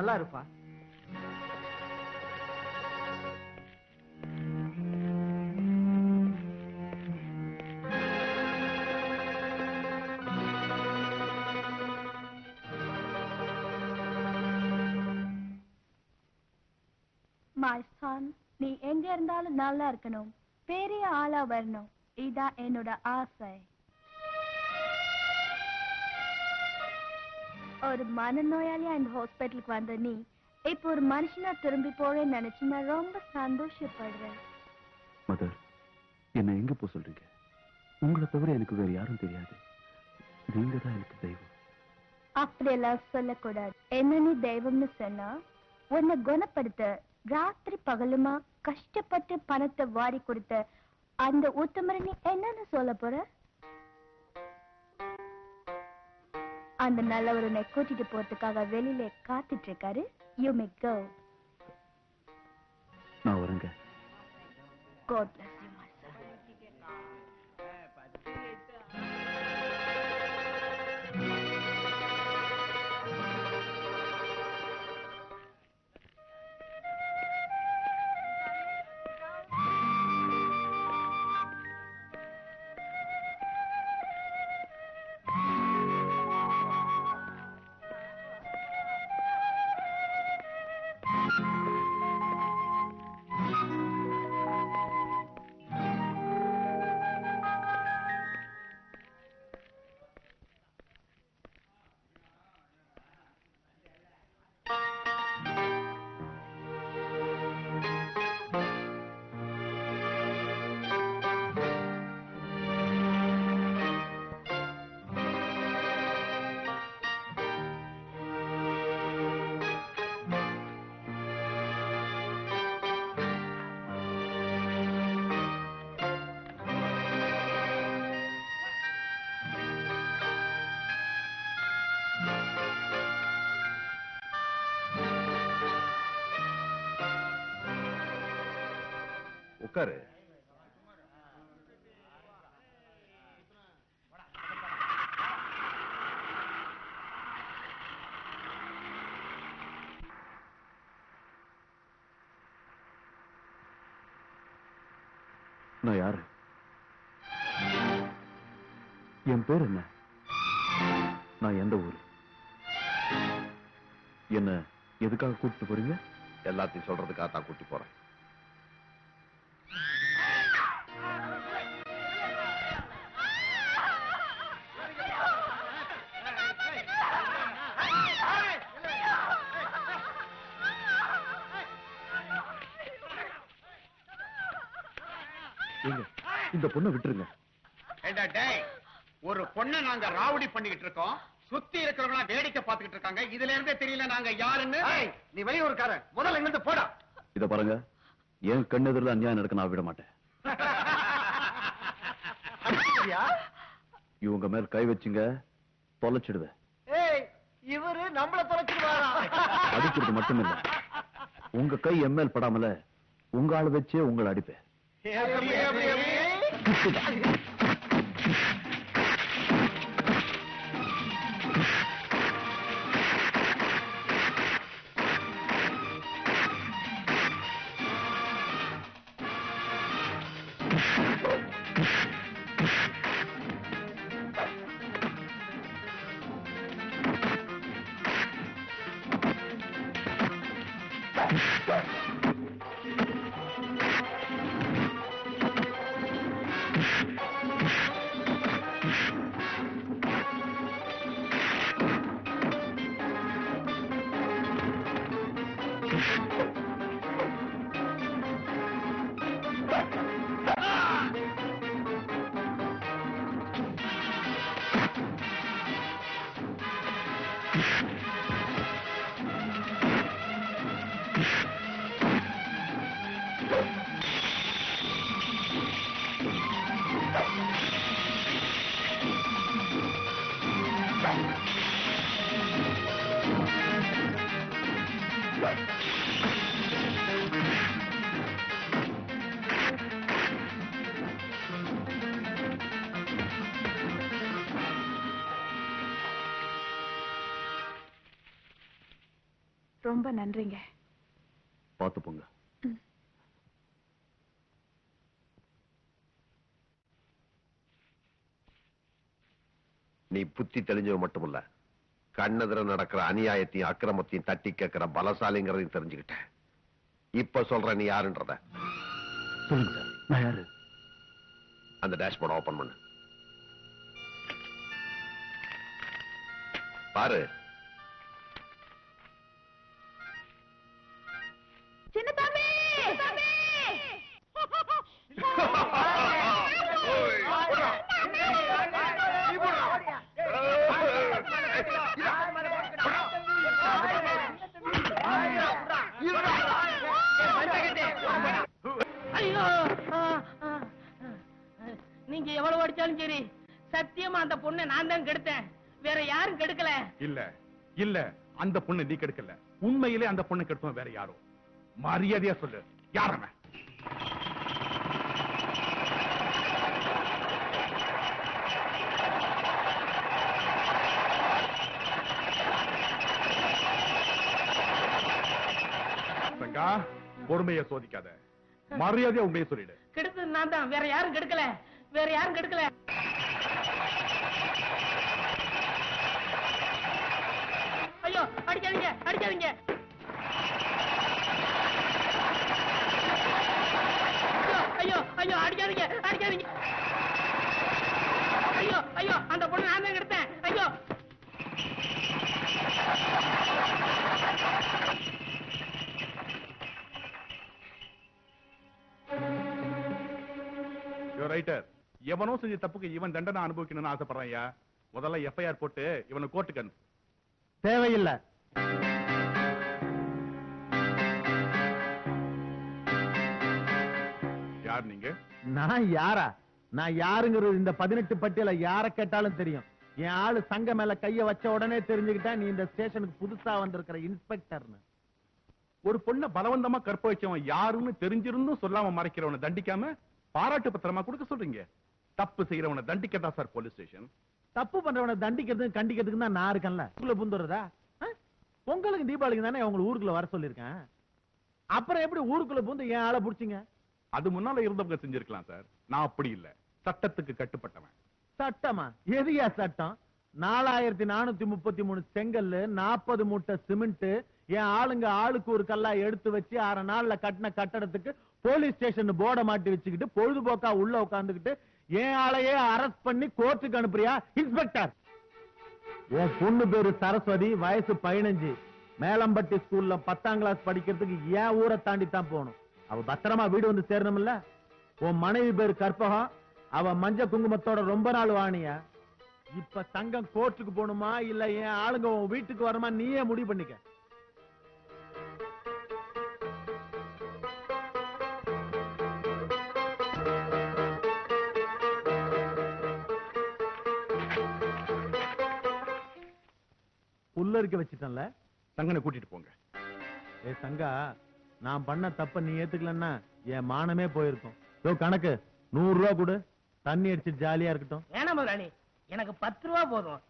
நல்லா இருப்பா. நீ எங்க இருந்தாலும் நல்லா இருக்கணும். பெரிய ஆளா வரணும். இதான் என்னோட ஆசை. ஒரு மனநோயாளியா இந்த ஹாஸ்பிட்டலுக்கு வந்த நீ இப்போ ஒரு மனுஷனா திரும்பி போறேன்னு நினைச்சு நான் ரொம்ப சந்தோஷப்படுறேன். மதர் என்ன எங்க போக சொல்றீங்க? உங்களை தவிர எனக்கு வேற யாரும் தெரியாது. நீங்க தான் எனக்கு தெய்வம். அப்படியெல்லாம் சொல்லக்கூடாது. என்ன நீ தெய்வம்னு சொன்னா உன்னை குணப்படுத்த ராத்திரி பகலுமா கஷ்டப்பட்டு பணத்தை வாரி கொடுத்த அந்த உத்தமரை நீ என்னன்னு சொல்ல போற? அந்த நல்லவர் உன்னை கூட்டிட்டு போறதுக்காக வெளியில காத்துட்டு இருக்காரு யூ மே கோ நான் வரேங்க. காட் உட்காரு. நான் யாரு? என் பேர் என்ன? நான் எந்த ஊர்? என்ன எதுக்காக கூட்டிட்டு போறீங்க? எல்லாத்தையும் சொல்றதுக்காக தான் கூட்டி போறேன். இந்த பொண்ணை விட்டுருங்க. ஒரு பொண்ணை நாங்க ராவடி பண்ணிக்கிட்டு இருக்கோம். சுத்தி இருக்கிறவங்க வேடிக்கை பார்த்துக்கிட்டு இருக்காங்க. இதுல இருந்தே தெரியல நாங்க யாருன்னு. நீ வெளியூர்காரன் முதல்ல இங்கிருந்து போடா. இத பாருங்க. என் கண்ணெதிரில் அநியாயம் நடக்க நான் விட மாட்டேன்? இவங்க மேல் கை வச்சுங்க தொலைச்சிடுவேன். ஏய் இவரு நம்மள தொலைச்சிருவாரா அடிக்கிறது மட்டுமில்ல. உங்க கை என் மேல் படாமல உங்க ஆள் வச்சே உங்களை அடிப்பேன். எப்படி, எப்படி, ரொம்ப நன்றிங்க. பார்த்து போங்க. நீ புத்தி தெளிஞ்சவ மட்டுமில்ல கண்ணெதிர நடக்கிற அநியாயத்தையும் அக்கிரமத்தையும் தட்டி கேட்கிற பலசாலிங்கிறதையும் தெரிஞ்சுக்கிட்டேன் இப்ப சொல்ற நீ யாருன்றத? சொல்லுங்க சார். நான் யாரு? அந்த டேஷ்போர்ட் ஓபன் பண்ணு. பாரு. சத்தியமா அந்த பொண்ணை நான் தான் கெடுத்தேன். வேற யாரும் கெடுக்கல. இல்ல இல்ல அந்த பொண்ணு நீ கெடுக்கல. உண்மையிலே அந்த பொண்ணு கெடுத்தவன் வேற யாரோ. மரியாதையா சொல்லு. யார் அவன்? சங்கா பொறுமையை சோதிக்காத. மரியாதையா உண்மையை சொல்லிடு. கெடுத்தது நான் தான். வேற யாரும் கெடுக்கல. வேற யாரும் கெடுக்கல ஐயோ அடிக்காதீங்க. ஐயோ ஐயோ ஐயோ அடிக்காதீங்க அடிக்காதீங்க. ஐயோ ஐயோ அந்த பொண்ணு நான் தான் கெடுத்தேன் ஐயோ. ரைட்டர் எவனோ செஞ்ச தப்புக்கு இவன் தண்டனை அனுபவிக்கணும்னு ஆசைப்படுறான் ஐயா. முதல்ல எஃப்ஐஆர் போட்டு இவனை கோர்ட்டுக்கு தேவையில்லை. யார் நீங்க? நான் யாரா? நான் யாருங்கிறது இந்த பதினெட்டு பட்டியல யார கேட்டாலும் தெரியும். என் ஆளு சங்க மேல கைய வச்ச உடனே தெரிஞ்சுக்கிட்டா நீ இந்த ஸ்டேஷனுக்கு புதுசா வந்திருக்கிற இன்ஸ்பெக்டர்னு. ஒரு பொண்ணை பலவந்தமா கற்ப வச்சவன் யாருன்னு தெரிஞ்சிருந்தும் சொல்லாம மறைக்கிறவனை தண்டிக்காம பாராட்டு பத்திரமா கொடுக்க சொல்றீங்க? தப்பு செய்யறவனை தண்டிக்கதான் சார் போலீஸ் ஸ்டேஷன்? தப்பு பண்றவனை தண்டிக்கிறதுக்கு கண்டிக்கிறதுக்கு தான் நான் இருக்கேன்ல. ஊருக்குள்ள புந்துறதா? பொங்கலுக்கு தீபாவளிக்கு தானே உங்களை ஊருக்குள்ள வர சொல்லியிருக்கேன். அப்புறம் எப்படி ஊருக்குள்ள புந்து என் ஆளை புடிச்சிங்க? அது முன்னால இருந்தவங்க செஞ்சிருக்கலாம் சார். நான் அப்படி இல்ல. சட்டத்துக்கு கட்டுப்பட்டவன். சட்டமா? எதுயா சட்டம்? நாலாயிரத்தி நானூத்தி முப்பத்தி மூணு செங்கல்லு நாற்பது மூட்டை சிமெண்ட் என் ஆளுங்க ஆளுக்கு ஒரு கல்லா எடுத்து வச்சு அரை நாள்ல கட்டின கட்டடத்துக்கு போலீஸ் ஸ்டேஷன் போர்டை மாட்டி வச்சுக்கிட்டு பொழுதுபோக்கா உள்ள உட்காந்துக்கிட்டு என் ஆளையே அரெஸ்ட் பண்ணி கோர்ட்டுக்கு அனுப்புறியா? இன்ஸ்பெக்டர் என் பொண்ணு பேரு சரஸ்வதி வயசு பதினஞ்சு. மேலம்பட்டி ஸ்கூல்ல பத்தாம் கிளாஸ் படிக்கிறதுக்கு ஏன் ஊரை தாண்டி தான் போகணும். அவ பத்திரமா வீடு வந்து சேரணும்ல? உன் மனைவி பேரு கற்பகம் அவ மஞ்ச குங்குமத்தோட ரொம்ப நாள் வாணியா. இப்ப சங்கம் கோர்ட்டுக்கு போகணுமா இல்ல என் ஆளுங்க உன் வீட்டுக்கு வரமா நீயே முடிவு பண்ணிக்க. புல்லரிக்க வச்சிட்டேன்ல. தங்கனை கூட்டிட்டு போங்க. ஏ சங்கா நான் பண்ண தப்ப நீ ஏத்துக்கலன்னா என் மானமே போயிருக்கும். யோ கணக்கு நூறு ரூபா கொடு. தண்ணி அடிச்சு ஜாலியா இருக்கட்டும். வேணாம் முதலாளி எனக்கு பத்து ரூபா போதும்.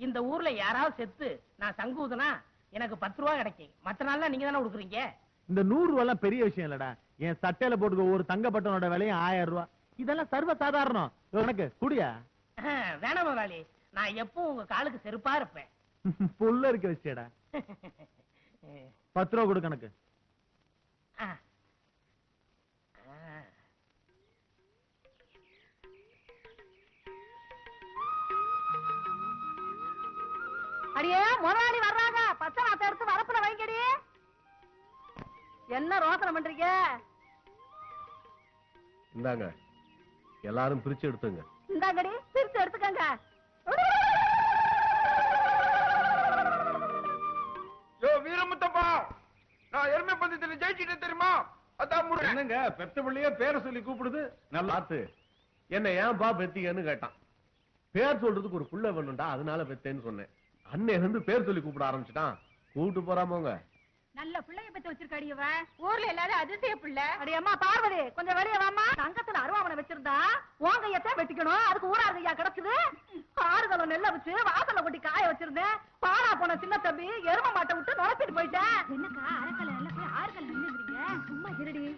இந்த ஊர்ல யாராவது செத்து நான் சங்கூதுனா எனக்கு பத்து ரூபா கிடைக்கும். மத்த நாள்ல நீங்க தானே கொடுக்குறீங்க? இந்த நூறு ரூபாய் பெரிய விஷயம் இல்லடா. என் சட்டையில போட்டுக்க ஒரு தங்கப்பட்டனோட விலையும் ஆயிரம் ரூபாய் இதெல்லாம் சர்வ சாதாரணம் கணக்கு குடியா? வேணாம் முதலாளி நான் எப்பவும் உங்க காலுக்கு செருப்பா இருப்பேன். புல்ல இருக்க வச்சேடா பத்து ரூபா கொடு கணக்கு. அடியே முதலாளி வர்றாங்க. பச்சை நாத்தை எடுத்து வரப்புல வைங்கடி. என்ன ரோசனை பண்றீங்க? இந்தாங்க. எல்லாரும் பிரிச்சு எடுத்துங்க. இந்தாங்கடி பிரிச்சு எடுத்துக்கங்க. என்னங்க பெத்த பிள்ளைய பேரை சொல்லி கூப்பிடுது? நல்லா பார்த்து. என்ன ஏன்பா பெத்தீங்கன்னு கேட்டான். பேர் சொல்றதுக்கு ஒரு புள்ள வேணும்டா அதனால பெத்தேன்னு சொன்னேன். அண்ணன் வந்து பேர் சொல்லி கூப்பிட ஆரம்பிச்சிட்டான். கூப்பிட்டு போறாமோங்க நல்ல பிள்ளைய பத்தி வச்சிருக்காடி இவ. ஊர்ல இல்லாத அதிசய பிள்ளை. அடி அம்மா பார்வதி கொஞ்சம் வெளிய வாமா தங்கத்துல அருவாமனை வச்சிருந்தா உன் கையத்தான் வெட்டிக்கணும். அதுக்கு ஊரார் கையா கிடக்குது ஆறு கிலோ நெல்ல வச்சு வாசல்ல கொட்டி காய வச்சிருந்தேன். பாடா போன சின்ன தம்பி எரும மாட்டை விட்டு நுழைச்சிட்டு போயிட்டேன். என்னக்கா?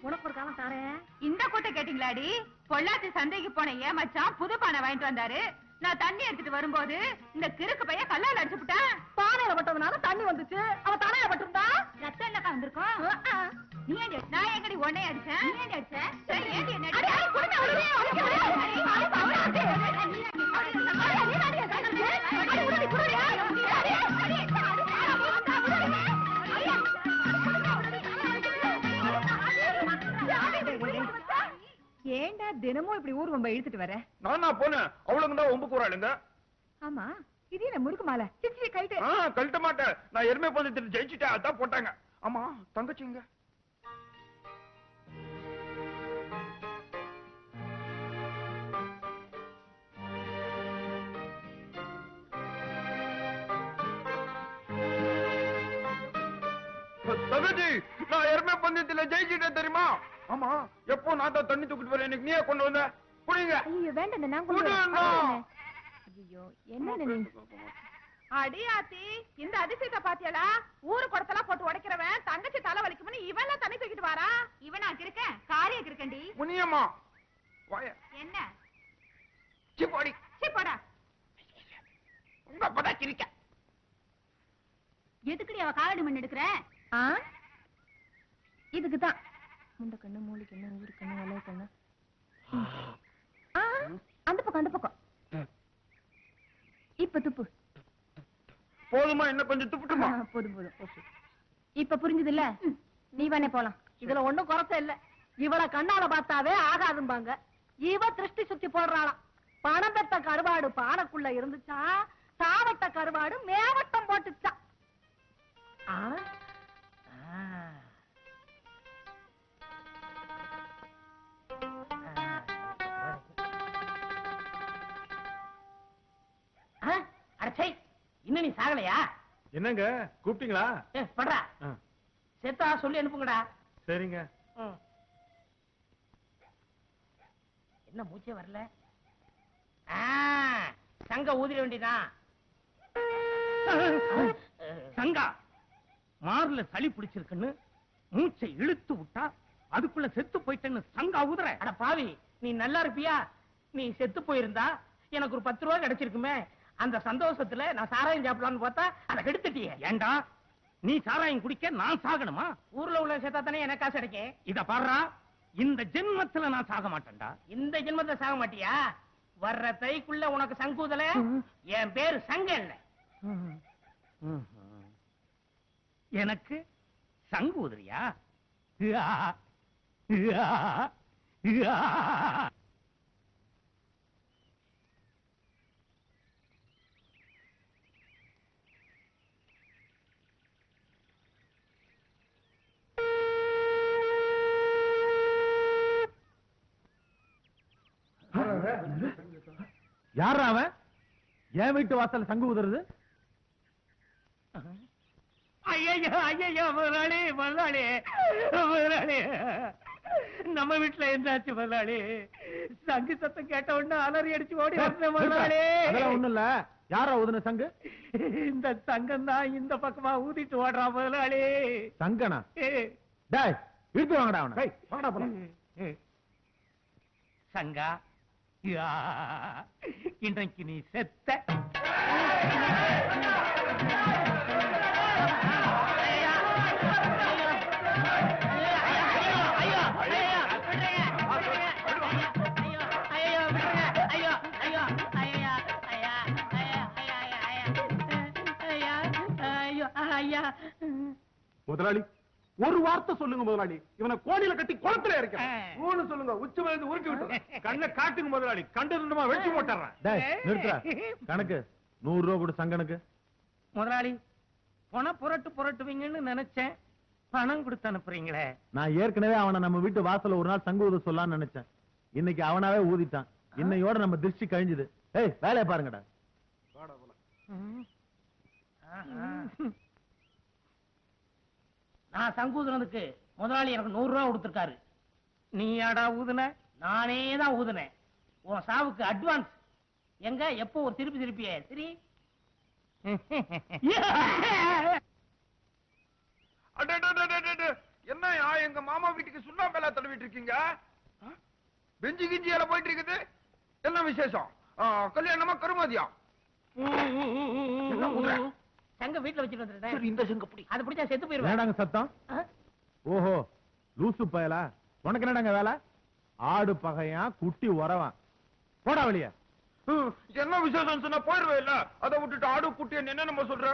உனக்கு ஒரு காலம் தரேன் இந்த கூட்ட கேட்டீங்களாடி பொள்ளாச்சி சந்தைக்கு போன ஏன் மச்சான் புது பானை வாங்கிட்டு வந்தாரு நான் தண்ணி எடுத்துட்டு வரும்போது இந்த கிறுக்கு பையன் கல்லால் அடிச்சு விட்டான் பானையில பட்டதுனால தண்ணி வந்துச்சு அவ தலையில பட்டிருந்தா ரத்தம் இல்லக்கா வந்திருக்கோம் நீ நான் எங்கடி உன்னை அடிச்சேன் நீ ஏண்டி அடிச்ச தினமும் இப்படி ஊர் வம்ப இழுத்துட்டு வர? நானா போனேன். அவளுங்க தான் ஒம்பு கூறாளுங்க ஆமா. இது என்ன முறுக்கு மாலை? சிச்சி கைட்டு ஆ கழட்ட மாட்டேன். நான் எருமை பந்தத்தில் ஜெயிச்சுட்டேன். அதான் போட்டாங்க. ஆமா தங்கச்சிங்க தங்கச்சி நான் எருமை பந்தயத்துல ஜெயிச்சிட்டேன் தெரியுமா? ஆமா எப்போ நான் தான் தண்ணி தூக்கிட்டு வரேன்? எனக்கு நீயே கொண்டு வந்த. புரியுங்க ஐயோ வேண்டாம் நான் கொண்டு வரேன். ஐயோ என்ன நீ? அடி ஆத்தி இந்த அதிசயத்தை பாத்தியலா ஊரு குடத்தெல்லாம் போட்டு உடைக்கிறவன் தங்கச்சி தலை வலிக்கும்னு இவன் தண்ணி தூக்கிட்டு வாரா? இவனா இருக்கேன். காரியம் இருக்கண்டி முனியம்மா. என்ன? சிப்பாடி சீ போடா. உங்க அப்பதான் சிரிக்க. எதுக்குடி அவ காலடி மண் எடுக்கிற? ஆ? இதுக்கு தான் முண்ட கண்ணு மூளை கண்ணு ஊரு கண்ணு வளைய கண்ணு. ம். ஆ அந்த பக்கம் அந்த பக்கம். இப்ப துப்பு. போதுமா இன்னும் கொஞ்சம் துப்புட்டுமா? போதும் போதும். ஓகே. இப்ப புரிஞ்சது இல்ல நீ வேணே போலாம். இதுல ஒண்ணும் குறைச்ச இல்ல. இவள கண்ணால பார்த்தாவே ஆகாதும்பாங்க. இவ திருஷ்டி சுத்தி போடுறாளாம். பணம் பெத்த கருவாடு பானைக்குள்ள இருந்துச்சா? சாவட்ட கருவாடு மேவட்டம் இன்னும் நீ சாகலையா? என்னங்க? கூப்பிட்டீங்களா? ஏ, படுறா. செத்தா சொல்லி அனுப்புங்கடா. சரிங்க. என்ன மூச்சே வரல? ஆ, சங்க ஊதிர வேண்டியதான் சங்கா மார்ல சளி பிடிச்சிருக்குன்னு மூச்சை இழுத்து விட்டா அதுக்குள்ள செத்து போயிட்டேன்னு சங்கா உதுற அட பாவி நீ நல்லா இருப்பியா? நீ செத்து போயிருந்தா எனக்கு ஒரு பத்து ரூபா கிடைச்சிருக்குமே. அந்த சந்தோஷத்துல நான் சாராயம் சாப்பிடலாம்னு பார்த்தா அதை கெடுத்துட்டியே. ஏண்டா? நீ சாராயம் குடிக்க நான் சாகணுமா? ஊர்ல உள்ள செத்தா தானே எனக்கு காசு கிடைக்கும் இத பாடுறா? இந்த ஜென்மத்துல நான் சாக மாட்டேன்டா. இந்த ஜென்மத்துல சாக மாட்டியா? வர்ற தைக்குள்ள உனக்கு சங்கூதல? என் பேரு சங்க இல்ல எனக்கு சங்கு யாரா அவன்? என் வீட்டு வாசல்ல சங்கு உதறது ஐயோ ஐயோ முதலாளி முதலாளி முதலாளி. நம்ம வீட்டுல என்னாச்சு முதலாளி? சங்கு சத்தம் கேட்ட உடனே அலறி அடிச்சு ஓடி வந்தேன் முதலாளி. ஒண்ணும் இல்ல. யாரா ஊதுன சங்கு? இந்த சங்கம் தான் இந்த பக்கமா ஊதிட்டு ஓடுறான் முதலாளி. சங்கனா? டேய் இழுத்து வாங்கடா அவனை. சங்கா இன்றைக்கு நீ செத்த முதலாளி ஒரு வார்த்தை சொல்லுங்க முதலாளி. இவனை கோடியில கட்டி குளத்துல இருக்க ஊன்னு சொல்லுங்க. உச்சி வந்து உருட்டி விட்டு கண்ணை காட்டுங்க முதலாளி. கண்டு ரெண்டுமா வெட்டி போட்டுறேன். கணக்கு. நூறு ரூபா கொடு சங்கனுக்கு முதலாளி பணம் புரட்டு புரட்டுவீங்கன்னு நினைச்சேன். பணம் கொடுத்து அனுப்புறீங்களே. நான் ஏற்கனவே அவனை நம்ம வீட்டு வாசல்ல ஒரு நாள் சங்கு ஊத சொல்லலாம்னு நினைச்சேன். இன்னைக்கு அவனாவே ஊதிட்டான். இன்னையோட நம்ம திருஷ்டி கழிஞ்சுது. ஏய் வேலையை பாருங்கடா. நான் சங்கூதுனதுக்கு முதலாளி எனக்கு நூறு ரூபா கொடுத்திருக்காரு. நீ யாடா ஊதுன? நானே தான் ஊதுனேன். உன் சாவுக்கு அட்வான்ஸ் எங்க? எப்போ ஒரு திருப்பி திருப்பியே? சரி. என்னயா எங்க மாமா வீட்டுக்கு சுண்ணாம்பேலா தடவிட்டு இருக்கீங்க? பெஞ்சு கிஞ்சி எல்லாம் போயிட்டு இருக்குது என்ன விசேஷம்? கல்யாணமா கருமாதியா? சங்க வீட்டுல வச்சுட்டு வந்துட்டேன். இந்த சங்க பிடி. அது பிடிச்சா செத்து போயிருவேன். என்னடாங்க சத்தம்? ஓஹோ லூசு பயலா? உனக்கு என்னடாங்க வேலை? ஆடு பகையான் குட்டி உறவான். போடா வெளிய. என்ன விசேஷம் சொன்னா போயிருவே இல்ல? அதை விட்டுட்டு ஆடு குட்டியை என்ன நம்ம சொல்ற?